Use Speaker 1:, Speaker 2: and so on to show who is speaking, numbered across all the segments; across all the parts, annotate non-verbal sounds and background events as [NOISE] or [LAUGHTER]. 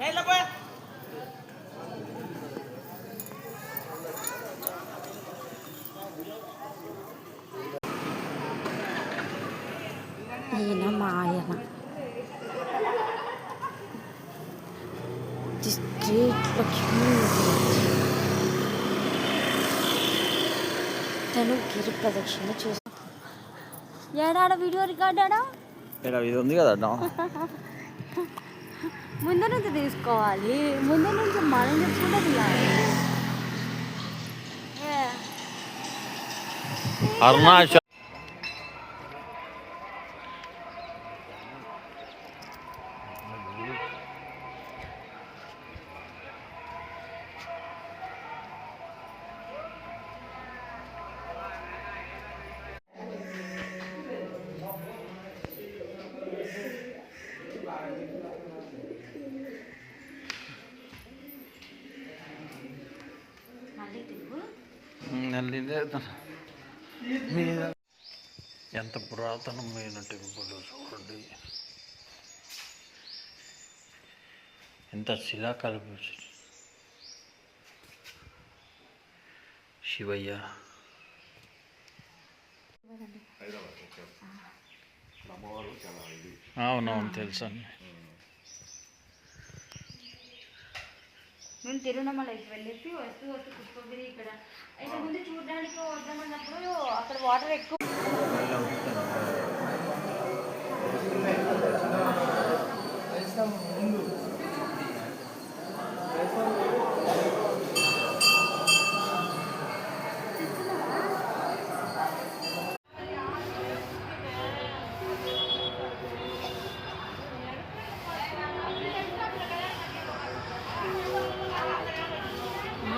Speaker 1: రైల్లో పోయా.
Speaker 2: ఈయన మా ఆయన. తను గిరి ప్రదక్షిణ చేసి ఏడాడ video record ఆడా
Speaker 3: ఇక్కడ ఇది ఉంది కదా అడ్డం [LAUGHS]
Speaker 2: ముందు నుంచి తీసుకోవాలి ముందు నుంచి మనం చెప్పుకుంటే తీయాలి ఏ,
Speaker 3: అరుణాచల్ ఎంత పురాతనమైన టెంపుల్ చూడండి. ఎంత శిలాకాలం శివయ్య. అవునవును తెలుసు
Speaker 2: మేము తిరువణమలైకి వెళ్ళేసి వస్తూ వస్తూ పుష్పగిరి ఇక్కడ. అయితే ముందు చూడడానికి వద్దామన్నప్పుడు అక్కడ వాటర్ ఎక్కువ అన్నా
Speaker 3: అన్నీ మరి చాలా బాగుంది
Speaker 2: ఎంత బాగుంది తెలుసా గుడి ఇక్కడ ఇక్కడ ఏముంది? కొన్ని ఇక్కడ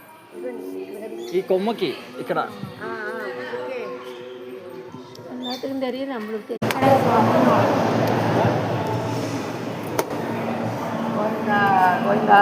Speaker 3: ఈ కొమ్మకి ఇక్కడ
Speaker 1: గోవిందా గోవిందా